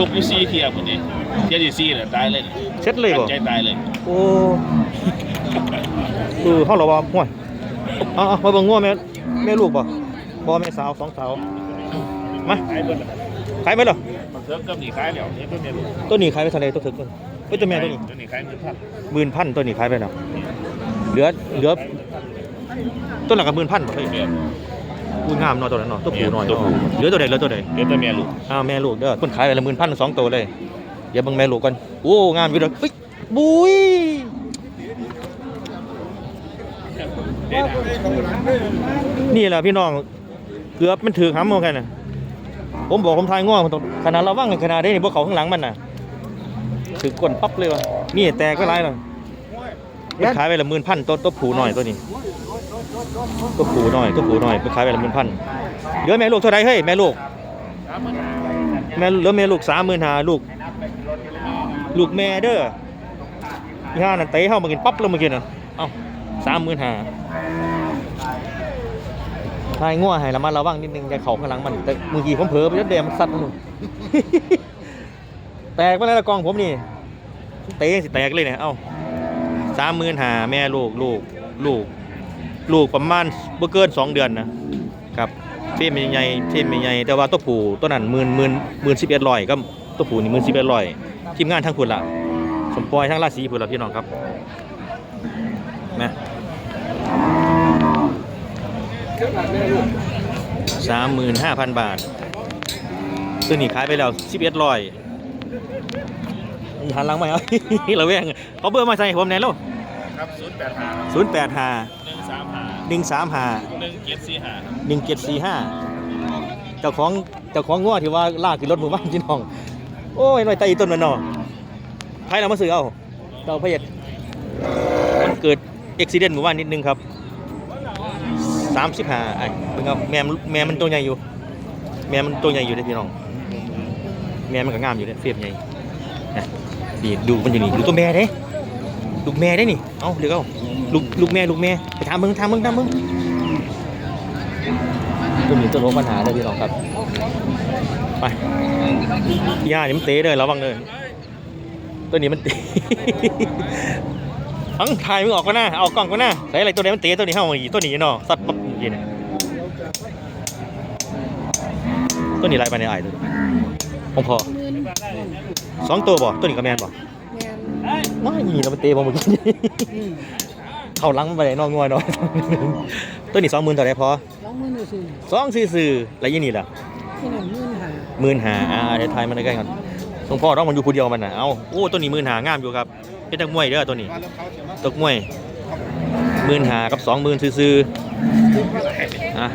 ลูกอยู่ซี่เทียบคนนี้เทียบที่ซี่เลยตายเลยเช็ดเลยบ่ใจตายเลยโอ้เออเฮาเหรอว่าห่วยเอาเอามาเบิ่งงัวแม่แม่ลูกบ่บ่แม่สาวสองสาวมาขายเบิดขายไปเหรอมันเทิร์กก็มีขายแล้วเนี่ยตัวเนี้ยลูกตัวนี้ขายไปเท่าไหร่ตัวถึกมันเอ้ยตัวแม่ตัวนี้ตัวนี้ขายหมื่นพันหมื่นพันตัวนี้ขายไปแล้วเหลือเหลือตัวหลักกับหมื่นพันบ่เฮ้ย เมียอุ้ยงามเนาะตัวนั้นเนาะตัวผู้น้อยตัวเนาะผู้ เหลือตัวใดเหลือตัวใดเดี๋ยวตัวเมียลูกอ้าวแม่ลูกเด้อเพิ่นขายไปละหมื่นพันสองตัวเลยเดี๋ยวเบิ่งแม่ลูกก่อนโอ้งามอยู่เด้อเฮ้ยบุ้ยเดี๋ยวนะนี่แหละพี่น้องเกือบมันถือหำเหมือนกันน่ะผมบอกผมทายง่วงมันต้องขนาดระวังขนาดนี้นี่พวกเขาข้างหลังมันน่ะถือก้นปั๊บเลยว่ะนี่แตกไปหลายแล้วมันขายไปละหมื่นพันตัวตัวผูหน่อยตัวนี้ ตัวผูหน่อยตัวผูหน่อยมันขายไปละหมื่นพันเหลือแม่ลูกเท่าไรเฮ้ยแม่ลูกแม่เหลือแม่ลูกสามหมื่นหาลูก ลูกแม่เด้อที่ห้านั่นเตะเข้ามากินปั๊บแล้วมากินน่ะเอ้าสามหมื่นหาทายง่วให้ระมัดระวังนิดนึงอย่าเข่าข้างหลังมันแต่มือกี้ผมเผลอไปแล้วแดงมันซัดมันแตกไปแล้วละกองผมนี่เตะสิแตกเลยเนี่ยเอ้าสามหมื่นหาแม่ลูกลูกลูก ลูกประมาณบ่เกินสองเดือนนะครับเฟรมใหญ่เฟรมใหญ่แต่ว่าตัวผู้ตัวนั้นหมื่นหมื่นหมื่นสิบเอ็ดร้อยก็ตัวผู้นี่หมื่นสิบเอ็ดร้อยทีมงานทั้งคุณละสมปอยทั้งราศีพุ่นละพี่น้องครับนะสามหมื่นห้าพันบาทตัวนี้ขายไปแล้วสิบเอ็ดร้อยหันหลังไมเอาเราแวงเขาเบอร์มาใส่ผมแน่ลูก ครับศูนย์แปดห้าศูนย์แปดห้าหนึ่งสามห้าหนึ่งสามห้าหนึ่งเจ็ดสี่ห้าหนึ่งเจ็ดสี่ห้าเจ้าของเจ้าของง้อที่ว่าลากขึ้นรถหมู่บ้านพี่น้อง โอ้ยหน่อยไตอีต้นมันเนาะใครเรามาซื้อเอาเราพระเอกมันเกิดอุบิเหตุหมู่บ้านนิดนึงครับสามสิบห้าไอ้เพิ่งเอาแม่มันแม่มันตัวใหญ่อยู่ แม่มันตัวใหญ่อยู่เด้อพี่น้อง แม่มันก็งามอยู่เด้อเฟียบใหญ่นะดีดูมันอยู่นี่ดูตัวแม่เด้ ลูกแม่ได้นี่ เอาเดี๋ยวเอาลูกลูกแม่ลูกแม่ไปถามมึงถามมึงถามมึงตัวนี้ตัวลงปัญหาเลยพี่น้องครับ ไปย่านี่มันเตะเลยระวังเลยตัวนี้มันเตะอังถ่ายมึงออกก็น่าเอากล้องก็น่าใส่อะไรตัวนี้มันเตะตัวนี้เข้ามาอีกตัวนี้เนาะสัตว์ปั๊บเมื่อกี้เนี่ยตัวนี้ไรไปในไอ้ายตัวนี้ผมพอสองตัวบ่ตัวนี้ก็แมนบ่ ไม่มีแล้วมันเตะผมเมื่อกี้เข้าหลังมันไปไหนนอกงัวเนาะตัวนี้สองหมื่นเท่าไหรพอสองหมื่นหนึ่งสี่สองสี่สี่แล้วยี่นี่ล่ะที่นั่นหมื่นห้าหมื่นหาอ่าเดี๋ยวทายมันใกล้ๆกันหลวงพ่อต้องมันอยู่ผู้เดียวมันน่ะเอ้าโอ้ตัวนี้หมื่นหางามอยู่ครับเป็นนักมวยเด้อตัวนี้ตกมวยหมื่นหากับสองหมื่นซื้อๆอะ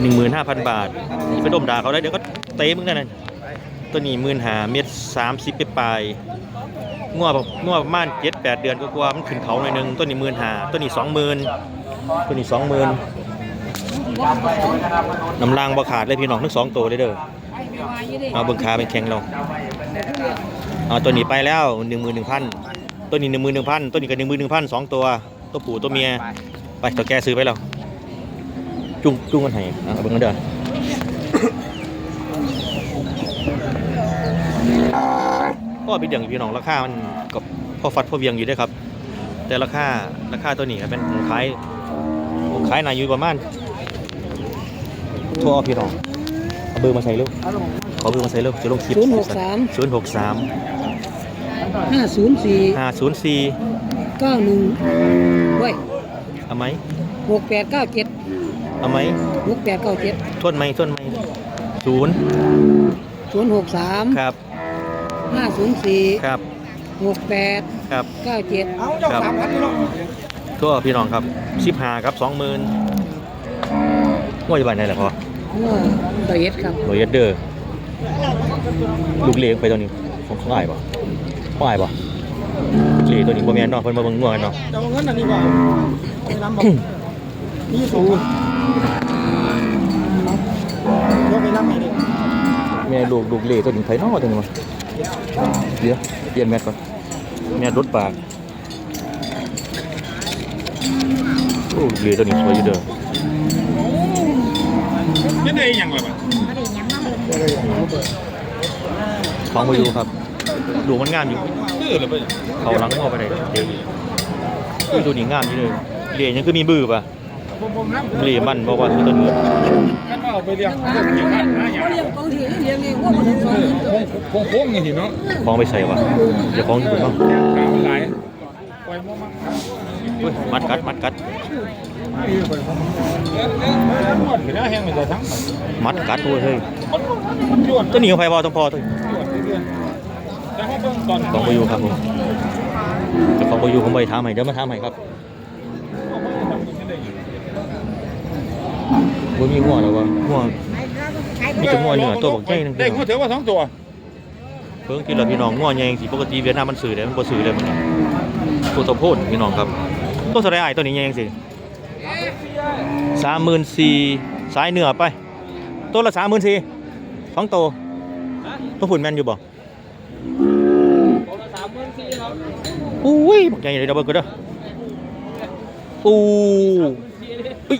หนึ่งหมื่นห้าพันบาทไปดมด่าเขาได้เดี๋ยวก็เตะมึงได้นั่น ตัวนี้หมื่นหาเม็ดสามสิบปลายๆงวงวประมาณเจ็ดแปดเดือนก็กว่ามันขึ้นเขาหน่อยนึงตัวนี้หมื่นหาตัวนี้สองหมื่นตัวนี้สองหมื่นน้ำรางบ่ขาดเลยพี่น้องทั้งสองตัวเลยเด้อเอาเบิ่งขาเป็นแข็งเราเอาตัวนี้ไปแล้วหนึ่งหมื่นหนึ่งพันตัวนี้หนึ่งหมื่นหนึ่งพันตัวนี้ก็หนึ่งหมื่นหนึ่งพันสองตัว ตัวผู้ตัวเมีย ไปตัวแกซื้อไปแล้วจุ้งจุ้งกันให้เอาเบิ่งกันเด้อ ก็ไปเดี่ยงพี่น้องราคามันกับพอฟัดพอเวียงอยู่เด้วยครับ แต่ราคาราคาตัวนี้ก็เป็นของขายของขายนายอยู่ประมาณทั่วพี่น้องเอาเบอร์มาใส่เร็วเอาลงขอเบอร์มาใส่เร็วจะลงคลิปศูนย์หกสามศูนย์หกสามห้าศูนย์สี่ห้าศูนย์สี่เก้าหนึ่งเว้ยเอาไหมหกแปดเก้าเจ็ดเอาไหมหกแปดเก้าเจ็ดทวนไหมทวนไหมศูนย์ศูนย์หกสามครับ ห้าศูนย์สี่ครับ หกแปดครับ เก้าเจ็ดครับทั่วพี่น้องครับสิบห้าครับสองหมื่นง่วยบ้านไหนแหละพอเมื่อตะเย็ดครับหน่วยเดอร์ลูกเลี้ยงไปตัวนี้ของของอ้ายป่ะของอ้ายป่ะเลี้ยตัวนี้บ่แม่นเนาะเพิ่นมาเบิ่งง่วงกันเนาะจะเอาเงินอันนี้บ่ไปนำบอกนี่สูงยกไปนำให้ดิแม่ลูกลูกเลี้ยตัวนี้ไผเนาะตัวนี้มา เดี๋ยวเปลี่ยนแมทก่อนแม่รถปากโอ้ลูกเลี้ยตัวนี้สวยอยู่เด้อไม่ได้ยังเลยป่ะไม่ได้หยังมาเบิ่งของมาอยู่ครับดูมันงามอยู่ตื้อเลยไปเขาหลังเข้าไปได้เดี๋ยวนี้อุ้ยตัวนี้งามอยู่เลยเหรียญยังคือมีบือป่ะเหรียญมันบอกว่าคือต้นเงินกันเอาไปเลี้ยงอย่างนั้นนะอย่างเลี้ยงบางทีเลี้ยงเองว่ามันสอง โค้งโค้งอย่างนี้เนาะของไปใส่วะเดี๋ยวของอยู่บนบ้างกาวไหลปล่อยมั่วมั่งอุ้ยมัดกัดมัดกัดหมดไปแล้วแห้งไปเลยทั้งมัดกัดโอ้ยเฮ้ยมันยวนตัวนี้ของไฟบอลต้องพอตัวนี้แต่ให้เบิ่งก่อนของมาอยู่ครับผมเจ้าของมาอยู่ผมไปถามให้เดี๋ยวมาถามให้ครับบ่มีงัวแล้ววะงัวมีแต่งัวเหนือตัวบอกใหญ่หนึงได้หัวเถอะว่าสองตัว เพิ่งกินแล้วพี่น้องงัวใหญ่สิปกติเวียดนามมันซื้อได้มันบ่ซื้อได้มันตัวตะโพนพี่น้องครับตัวเท่าไอตัวนี้ใหญ่จังสิ34,000สายเหนือไป ตัวละ34,000สองตัวตัวฝุ่นแมนอยู่บ่อุ้ยบอกใหญ่เลยดับเบิลก็เด้ออู้อุ้ย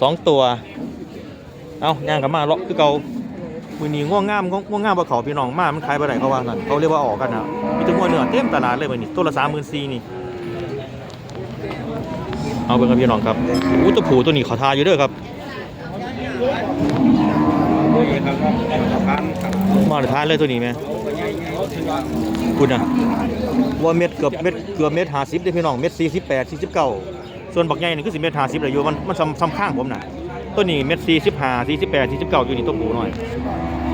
สองตัว เอาย่างกับมาเลาะคือเก่า มือนี้ง่วงงามง่วงง่ามบ่เขาพี่น้องมามันขายบ่ได้เขาว่านั่นเขาเรียกว่าออกกันนะมีแต่ง่วงเนื้อเต็มตลาดเลยมื้อนี้ตัวละ34,000นี่เอาเบิ่งครับพี่น้องครับอู้ตัวผูตัวนี้เขาทาอยู่เด้อครับมาตรฐานเลยตัวนี้ไหมคุณนะว่าเม็ดเกือบเม็ดเกือบเม็ดห้าสิบได้พี่น้องเม็ดสี่สิบแปดสี่สิบเก้าส่วนบักใหญ่นี่คือสิเม็ดห้าสิบเลยอยู่มันมันซ้ำซ้ำข้างผมน่ะตัวนี้เม็ดสี่สิบห้าสี่สิบแปดสี่สิบเก้าอยู่นี่ตัวผูหน่อย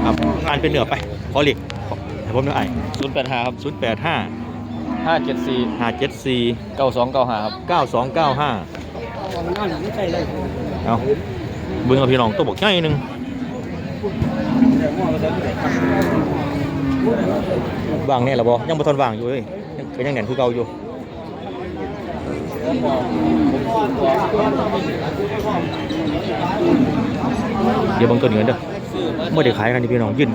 ครับอ่านเป็นเหนือไป ขอเหล็กขอให้ผมหน่อยศูนย์แปดห้าครับศูนย์แปดห้าห้าเจ็ดสี่ห้าเจ็ดสี่เก้าสองเก้าห้าครับเก้าสองเก้าห้านั่นไม่ใช่เลยเอาเบิ่งกับพี่น้องตัวบักใหญ่หนึ่งวางเนี่ยหรอบ่ยังบ่ทันวางอยู่เอ้ยยังก็ยังแหน่นคือเก่าอยู่เดี๋ยวเบางตัวเหนือเด้อ ไม่ได้ขายกันนี่พี่น้อง ยื่น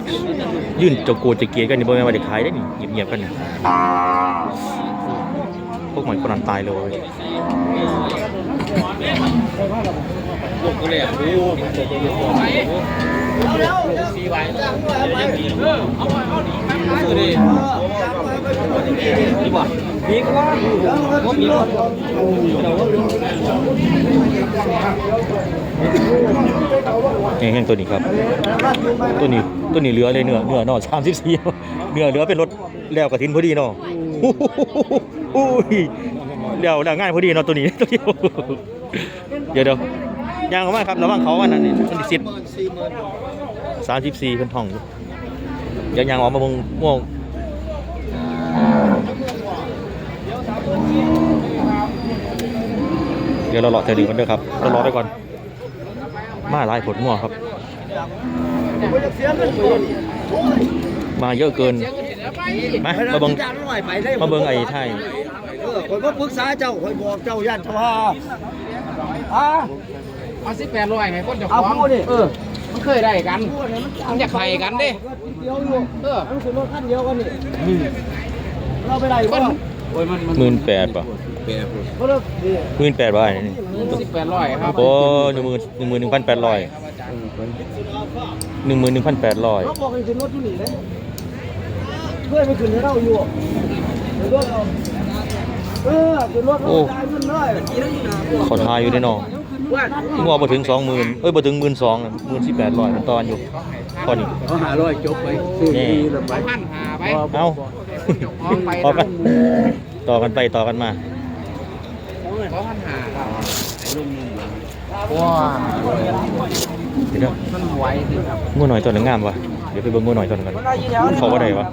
ยื่นจะโกจะเกลียดกันนี่บ่แม่นว่าได้ขายได้นี่เงียบๆกันนี่พวกมันคนนั้นตายเลยลูกกูเลยอดิ ดีกว่าดีกว่าดีกว่าแห้งตัวนี้ครับ ตัวนี้ตัวนี้เหลือเลยเนื้อเนื้อนาะสามสิบสี่เนื้อเหลือเป็นรถแล้วกระทินพอดีเนาะอุ้ยแล้วแล้วง่ายพอดีเนาะตัวนี้ตัวเดียวเดี๋ยวเดี๋ยว ยางออกมาครับระวังเขาวันนั้นนี่มันสิบสามสิบสี่เป็นทองอยู่เดี๋ยวยางออกมาบงม่วงเดี๋ยวเราเลาะเธอหนึ่งกันเด้อครับเรารอไปก่อน มาลายผลงัวงครับ มาเยอะเกินมามาเบิ่งจานหน่อยไปได้มาเบิ่งไอ้ไทยคนมาปรึกษาเจ้าคอยบอกเจ้าย่านชาวาอ่า เอาสิบแปดร้อยให้คนจะเอาฟ้องพูดดิเออ มันเคยได้กัน มันอยากให้กันดิเดียวอยู่เออมันคือรถคันเดียวกันนี่เราไปไหนคก็นโอ้ยมันมันหมื่นแปดป่ะเขาเลิกดีหมื่นแปดบาทนี่สิบแปดร้อยครับโอ้หนึ่งหมื่นหนึ่งหมื่นหนึ่งพันแปดร้อยหนึ่งหมื่นหนึ่งพันแปดร้อยเขาบอกให้ขึ้นรถอยู่นี่เลยเพื่อนไปขึ้นให้เราอยู่ขึ้นรถเราเออขึ้นรถเราจ่ายเงินเลยเขาทายอยู่ในนอง งัวมาถึงสองหมื่นเอ้ยมาถึงหมื่นสองหมื่นสิบแปดร้อยมันตอนอยู่ตอนนี้เขาหาร้อยจบไปซื้อนี่ดีเลยไปพันหาไปเอาเอาไปต่อกันต่อกันไปต่อกันมาเขาพันหาครับว้าเดี๋ยวเดี๋ยวมันไหวสิครับงัวหน่อยตัวหนึงงามวะเดี๋ยวไปเบิ่งงัวหน่อยตัวหนึงกันมันเขาว่าไดวะ